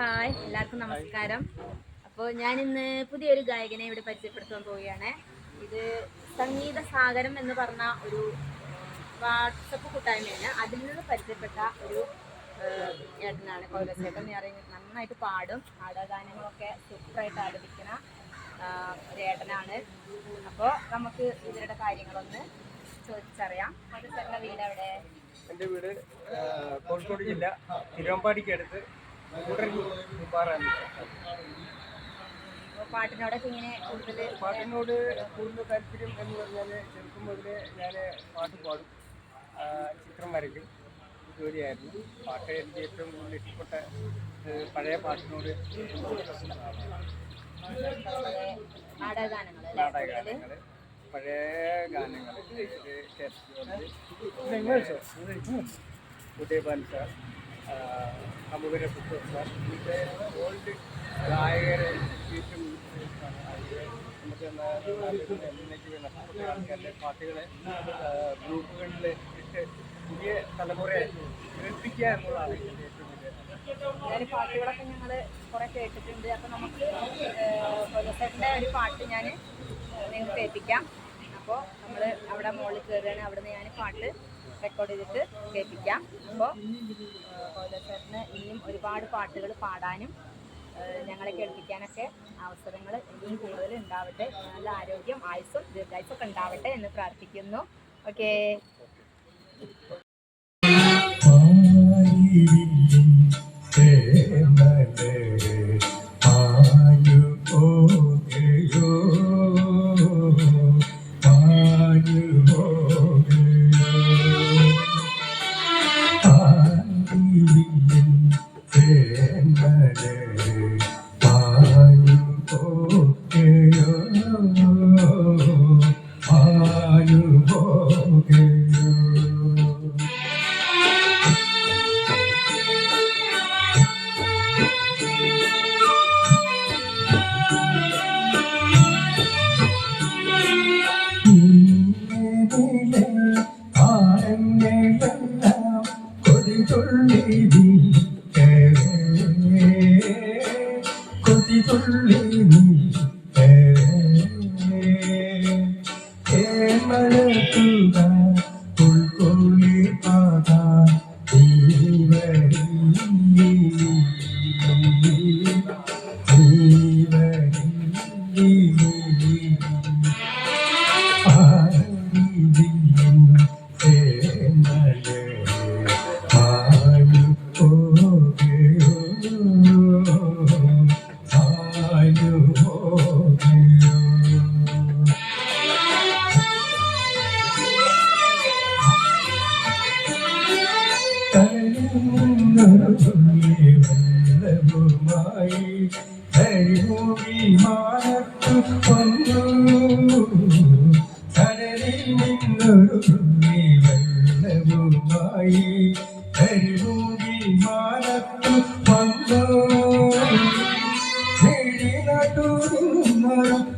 Hi എല്ലാവർക്കും നമസ്കാരം. അപ്പോൾ ഞാൻ ഇന്ന് പുതിയൊരു ഗായകനെ ഇവിടെ പരിചയപ്പെടുത്താൻ പോവുകയാണ്. ഇത് സംഗീത സാഗരം എന്ന് പറഞ്ഞ ഒരു വാട്സപ്പ് കൂട്ടായ്മയാണ്. അതിൽ നിന്ന് പരിചയപ്പെട്ട ഒരു ഏട്ടനാണ് ഏട്ടനാണ് എന്ന് പറയുന്നത് നന്നായിട്ട് പാടും ആടഗാനങ്ങളൊക്കെ സൂപ്പറായിട്ട് ആലപിക്കുന്ന ഒരു ഏട്ടനാണ്. അപ്പോൾ നമുക്ക് ഇവരുടെ കാര്യങ്ങളൊന്ന് ചോദിച്ചറിയാം. കൗലസേട്ടന്റെ വീട് എവിടെ എന്റെ വീട് കോഴിക്കോട് ജില്ല തിരുവമ്പാടിക്ക് പാട്ടിനോടൊക്കെ ഇങ്ങനെ കൂടുതൽ പാട്ടിനോട് കൂടുതൽ താല്പര്യം എന്ന് പറഞ്ഞാൽ ചെറുപ്പം മുതലേ ഞാൻ പാട്ട് പാടും. ചിത്രം വരയ്ക്കും. ജോലിയായിരുന്നു. പാട്ട് എനിക്ക് ഏറ്റവും കൂടുതൽ ഇഷ്ടപ്പെട്ട പഴയ പാട്ടിനോട് നാടകഗാനങ്ങൾ പഴയ ഗാനങ്ങൾ ഉദയഭാൻ സാർ. സാർ ഓൾഡ് ഗായകരെ പാട്ടുകളെ ഗ്രൂപ്പുകളിൽ ഇട്ട് പുതിയ തലമുറയെ കേൾപ്പിക്കുക എന്നുള്ളതാണ് പാട്ടുകളൊക്കെ ഞങ്ങൾ കുറെ കേട്ടിട്ടുണ്ട്. അപ്പൊ നമുക്ക് കൊല്ലത്തേട്ടന്റെ ഒരു പാട്ട് ഞാൻ നിങ്ങൾക്ക് കേൾപ്പിക്കാം അപ്പോൾ നമ്മൾ അവിടെ മുകളിൽ കയറുകയാണ് അവിടെ നിന്ന് ഞാൻ പാട്ട് റെക്കോർഡ് ചെയ്തിട്ട് കേൾപ്പിക്കാം. അപ്പോൾ കൊല്ലത്തേട്ടന് ഇനിയും ഒരുപാട് പാട്ടുകൾ പാടാനും ഞങ്ങളെ കേൾപ്പിക്കാനൊക്കെ അവസരങ്ങൾ ഇനിയും കൂടുതൽ ഉണ്ടാവട്ടെ. നല്ല ആരോഗ്യം ആയുസ്സും ദീർഘായുസൊക്കെ ഉണ്ടാവട്ടെ എന്ന് പ്രാർത്ഥിക്കുന്നു. ഓക്കേ. ആയിരിക്കും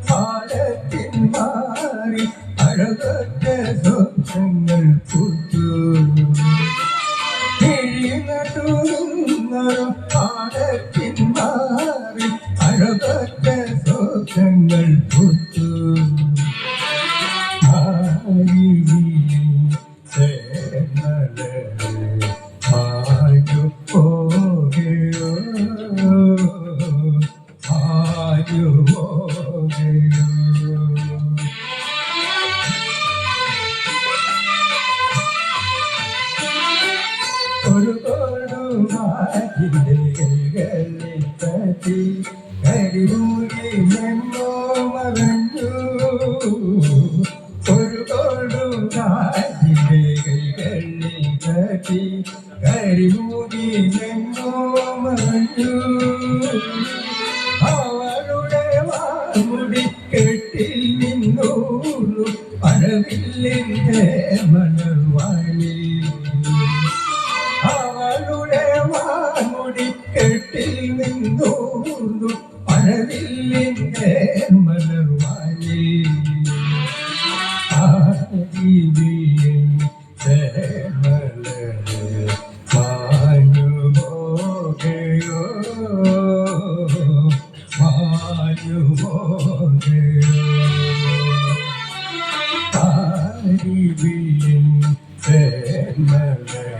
പാലത്തിൻ മാറി അഴകറ്റ സ്വപ്നങ്ങൾ സ്വപ്നങ്ങൾ പുത്തു. ഒരു കൊടുമാറ്റിന്റെ കൈകളിൽ തട്ടി അവളുടെ വാമുടി കെട്ടിൽ നിന്നൂന്നു പഴവില്ലിന്റെ മണർവാളി അവളുടെ വാമുടി കെട്ടിൽ നിന്നൂന്നു പഴവില്ലിന്റെ മലർവാലി താരിവില്ലിൻ തേന്മലരെ